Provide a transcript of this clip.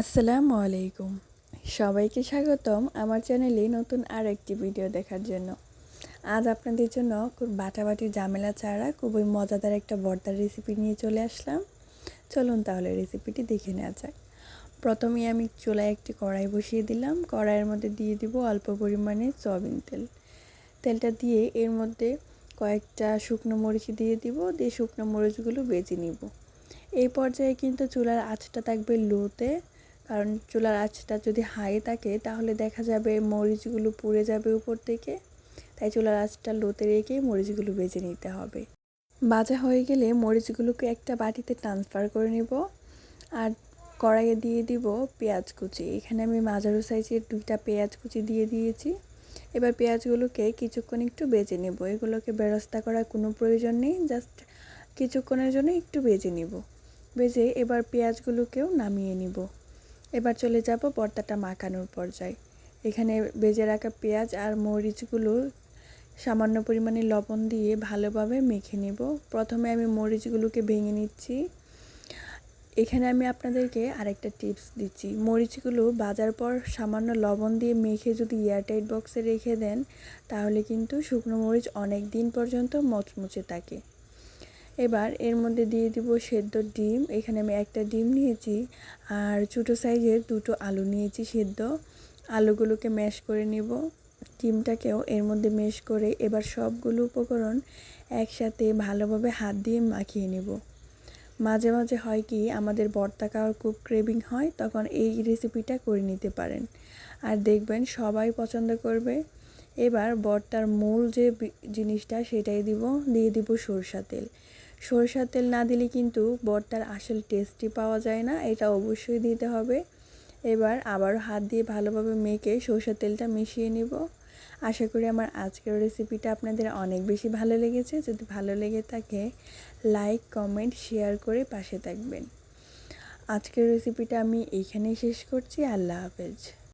আসসালামু আলাইকুম। সবাইকে স্বাগতম আমার চ্যানেলে নতুন আর একটি ভিডিও দেখার জন্য। আজ আপনাদের জন্য খুব বাটাবাটি ঝামেলা ছাড়া খুবই মজাদার একটা ভর্তার রেসিপি নিয়ে চলে আসলাম। চলুন তাহলে রেসিপিটি দেখে নেওয়া যাক। প্রথমে আমি চুলায় একটি কড়াই বসিয়ে দিলাম। কড়াইয়ের মধ্যে দিয়ে দিব অল্প পরিমাণে সয়াবিন তেল। তেলটা দিয়ে এর মধ্যে কয়েকটা শুকনো মরিচ দিয়ে দিব, দিয়ে শুকনো মরিচগুলো বেজে নিব। এই পর্যায়ে কিন্তু চুলার আঁচটা থাকবে লোতে। কারণ চুলার আঁচটা যদি হাই থাকে, তাহলে দেখা যাবে মরিচগুলো পুড়ে যাবে উপর থেকে। তাই চুলার আঁচটা লোতে রেখে মরিচগুলো বেজে নিতে হবে। বাজা হয়ে গেলে মরিচগুলোকে একটা বাটিতে ট্রান্সফার করে নেব। আর কড়াইয়ে দিয়ে দিব পেঁয়াজ কুচি। এখানে আমি মাঝারু সাইজের দুইটা পেঁয়াজ কুচি দিয়ে দিয়েছি। এবার পেঁয়াজগুলোকে কিছুক্ষণ একটু বেজে নেব। এগুলোকে বেরস্তা করার কোনো প্রয়োজন নেই জাস্ট কিছুক্ষণের জন্য একটু বেজে নিব। বেজে এবার পেঁয়াজগুলোকেও নামিয়ে নিব। এবার চলে যাব পর্দাটা মাখানোর পর্যায়ে। এখানে বেজে রাখা পেঁয়াজ আর মরিচগুলো সামান্য পরিমাণে লবণ দিয়ে ভালোভাবে মেখে নেব। প্রথমে আমি মরিচগুলোকে ভেঙে নিচ্ছি। এখানে আমি আপনাদেরকে আরেকটা টিপস দিচ্ছি। মরিচগুলো বাজার পর সামান্য লবণ দিয়ে মেখে যদি এয়ারটাইট বক্সে রেখে দেন, তাহলে কিন্তু শুকনো মরিচ অনেক দিন পর্যন্ত মচমচে থাকে। এবার এর মধ্যে দিয়ে দিব সেদ্ধ ডিম। এখানে আমি একটা ডিম নিয়েছি আর ছোটো সাইজের দুটো আলু নিয়েছি সেদ্ধ। আলুগুলোকে ম্যাশ করে নেব। ডিমটাকেও এর মধ্যে মেশ করে এবার সবগুলো উপকরণ একসাথে ভালোভাবে হাত দিয়ে মাখিয়ে নেব। মাঝে মাঝে হয় কি, আমাদের ভর্তা খাওয়ার খুব ক্রেভিং হয়, তখন এই রেসিপিটা করে নিতে পারেন। আর দেখবেন সবাই পছন্দ করবে। এবার বর্তার মূল যে জিনিসটা সেটাই দিব। দিয়ে দিব সরষা তেল। সরষার তেল না দিলে কিন্তু বরটার আসল টেস্টই পাওয়া যায় না, এটা অবশ্যই দিতে হবে। এবার আবার হাত দিয়ে ভালোভাবে মেখে সরষের তেলটা মিশিয়ে নিব। আশা করি আমার আজকের রেসিপিটা আপনাদের অনেক বেশি ভালো লেগেছে। যদি ভালো লেগে থাকে লাইক কমেন্ট শেয়ার করে পাশে থাকবেন। আজকের রেসিপিটা আমি এইখানেই শেষ করছি। আল্লাহ হাফেজ।